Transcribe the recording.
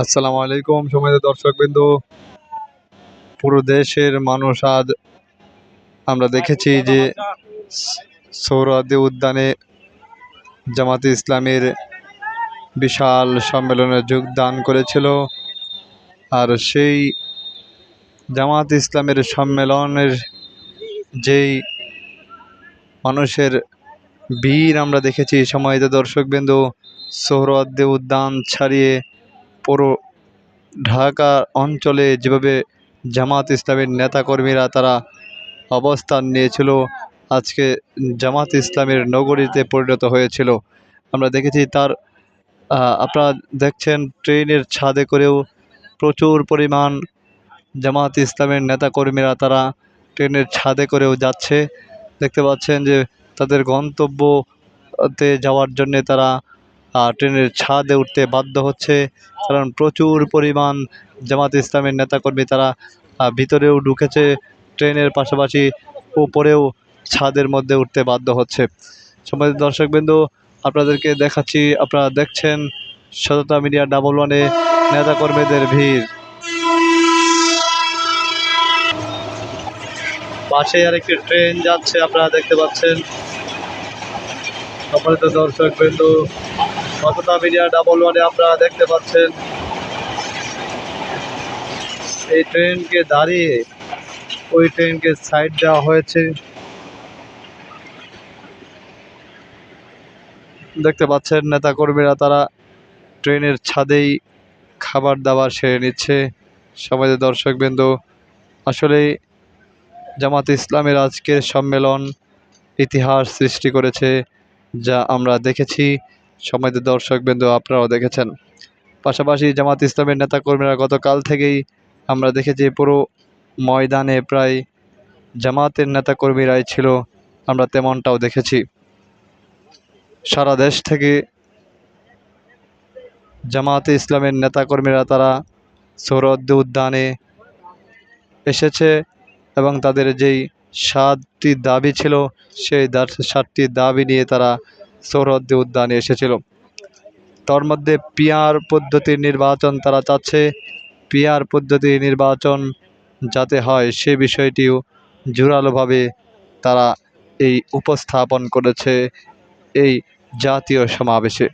আসসালামু আলাইকুম, সময় দর্শক বিন্দু। পুরো দেশের মানুষ আজ আমরা দেখেছি যে সৌরাদি উদ্যানে জামাতে ইসলামের বিশাল সম্মেলনে যোগদান করেছিল। আর সেই জামাত ইসলামের সম্মেলনের যেই মানুষের বীর আমরা দেখেছি সময়ত দর্শকবিন্দু সোহরাওয়ার্দী উদ্যান ছাড়িয়ে পুরো ঢাকা অঞ্চলে যেভাবে জামাত ইসলামের নেতাকর্মীরা তারা অবস্থান নিয়েছিল, আজকে জামাত ইসলামের নগরীতে পরিণত হয়েছিল। আমরা দেখেছি তার আপনারা দেখছেন ট্রেনের ছাদে করেও প্রচুর পরিমাণ জামাত ইসলামের নেতাকর্মীরা তারা ট্রেনের ছাদে করেও যাচ্ছে। দেখতে পাচ্ছেন যে তাদের গন্তব্যতে যাওয়ার জন্যে তারা ট্রেনের ছাদে উঠতে বাধ্য হচ্ছে। কারণ প্রচুর পরিমাণ জামাত ইসলামের নেতাকর্মী তারা ভিতরেও ঢুকেছে। ট্রেনের পাশাপাশি উপরেও ছাদের মধ্যে উঠতে বাধ্য হচ্ছে। সম্মানিত দর্শকবৃন্দ, আপনাদেরকে দেখাচ্ছি, আপনারা দেখছেন সততা মিডিয়া ডাবল ওয়ানে নেতাকর্মীদের ভিড়। পাশে আরেকটি ট্রেন যাচ্ছে, আপনারা দেখতে পাচ্ছেন। সম্মানিত দর্শক বিন্দু সততা মিডিয়া ডাবল ওয়ানে আপনারা দেখতে পাচ্ছেন, এই ট্রেনকে দাঁড়িয়ে, ওই ট্রেনকে সাইড দেওয়া হয়েছে। দেখতে পাচ্ছেন নেতাকর্মীরা তারা ট্রেনের ছাদেই খাবার দাবার সেরে নিচ্ছে। সমাজের দর্শকবৃন্দ আসলে জামাত ইসলামের আজকের সম্মেলন ইতিহাস সৃষ্টি করেছে। যা আমরা দেখেছি। সমাজের দর্শকবৃন্দ, আপনারাও দেখেছেন। পাশাপাশি জামাত ইসলামের নেতাকর্মীরা গতকাল থেকেই আমরা দেখেছি, পুরো ময়দানে প্রায় জামাতের নেতাকর্মীরাই ছিল, আমরা তেমনটাও দেখেছি। সারা দেশ থেকে জামাতে ইসলামের নেতাকর্মীরা তারা সৌরদ্দি উদ্যানে এসেছে এবং তাদের যেই সাতটি দাবি ছিল। সেই সাতটি দাবি নিয়ে তারা সৌরদ্দি উদ্যানে এসেছিল। তার মধ্যে পিয়ার পদ্ধতির নির্বাচন তারা চাচ্ছে। পিয়ার পদ্ধতির নির্বাচন যাতে হয় সে বিষয়টিও জোরালোভাবে তারা এই উপস্থাপন করেছে এই জাতীয় সমাবেশে।